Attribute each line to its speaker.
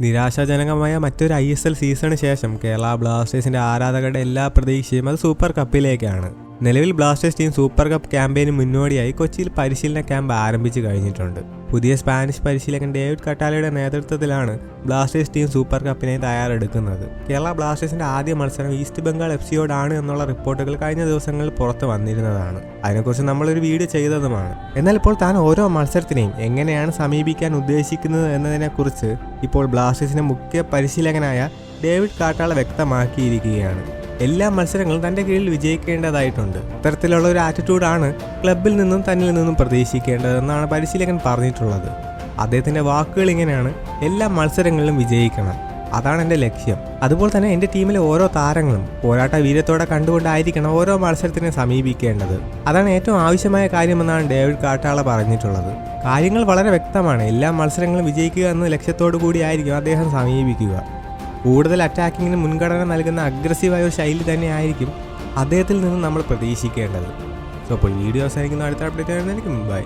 Speaker 1: നിരാശാജനകമായ മറ്റൊരു I S L സീസണിന് ശേഷം കേരള ബ്ലാസ്റ്റേഴ്സിന്റെ ആരാധകരുടെ എല്ലാ പ്രതീക്ഷയും അത് സൂപ്പർ കപ്പിലേക്കാണ്. നിലവിൽ ബ്ലാസ്റ്റേഴ്സ് ടീം സൂപ്പർ കപ്പ് ക്യാമ്പയിന് മുന്നോടിയായി കൊച്ചിയിൽ പരിശീലന ക്യാമ്പ് ആരംഭിച്ചു കഴിഞ്ഞിട്ടുണ്ട്. പുതിയ സ്പാനിഷ് പരിശീലകൻ ഡേവിഡ് കട്ടാലയുടെ നേതൃത്വത്തിലാണ് ബ്ലാസ്റ്റേഴ്സ് ടീം സൂപ്പർ കപ്പിനായി തയ്യാറെടുക്കുന്നത്. കേരള ബ്ലാസ്റ്റേഴ്സിന്റെ ആദ്യ മത്സരം ഈസ്റ്റ് ബംഗാൾ എഫ് സിയോടാണ് എന്നുള്ള റിപ്പോർട്ടുകൾ കഴിഞ്ഞ ദിവസങ്ങളിൽ പുറത്ത് വന്നിരുന്നതാണ്. അതിനെക്കുറിച്ച് നമ്മളൊരു വീഡിയോ ചെയ്തതുമാണ്. എന്നാൽ ഇപ്പോൾ താൻ ഓരോ മത്സരത്തിനെയും എങ്ങനെയാണ് സമീപിക്കാൻ ഉദ്ദേശിക്കുന്നത് എന്നതിനെക്കുറിച്ച് ഇപ്പോൾ ബ്ലാസ്റ്റേഴ്സിന്റെ മുഖ്യ പരിശീലകനായ ഡേവിഡ് കാട്ടാള വ്യക്തമാക്കിയിരിക്കുകയാണ്. എല്ലാ മത്സരങ്ങളും തന്റെ കീഴിൽ വിജയിക്കേണ്ടതായിട്ടുണ്ട്. ഇത്തരത്തിലുള്ള ഒരു ആറ്റിറ്റ്യൂഡാണ് ക്ലബിൽ നിന്നും തന്നിൽ നിന്നും പ്രതീക്ഷിക്കേണ്ടതെന്നാണ് പരിശീലകൻ പറഞ്ഞിട്ടുള്ളത്. അദ്ദേഹത്തിന്റെ വാക്കുകൾ ഇങ്ങനെയാണ് എല്ലാ മത്സരങ്ങളിലും വിജയിക്കണം. അതാണ് എന്റെ ലക്ഷ്യം. അതുപോലെ തന്നെ എന്റെ ടീമിലെ ഓരോ താരങ്ങളും പോരാട്ട വീര്യത്തോടെ കണ്ടുകൊണ്ടായിരിക്കണം ഓരോ മത്സരത്തിനെ സമീപിക്കേണ്ടത്. അതാണ് ഏറ്റവും ആവശ്യമായ കാര്യമെന്നാണ് ഡേവിഡ് കാട്ടാള പറഞ്ഞിട്ടുള്ളത്. കാര്യങ്ങൾ വളരെ വ്യക്തമാണ്. എല്ലാ മത്സരങ്ങളും വിജയിക്കുക എന്ന ലക്ഷ്യത്തോടു കൂടിയായിരിക്കും അദ്ദേഹം സമീപിക്കുക. കൂടുതൽ അറ്റാക്കിങ്ങിന് മുൻഗണന നൽകുന്ന അഗ്രസീവായ ഒരു ശൈലി തന്നെയായിരിക്കും അദ്ദേഹത്തിൽ നിന്ന് നമ്മൾ പ്രതീക്ഷിക്കേണ്ടത്. സോ അപ്പോൾ വീഡിയോ അവസാനിക്കുന്ന അടുത്ത അപ്ഡേറ്റ് ആയിരുന്നായിരിക്കും ബൈ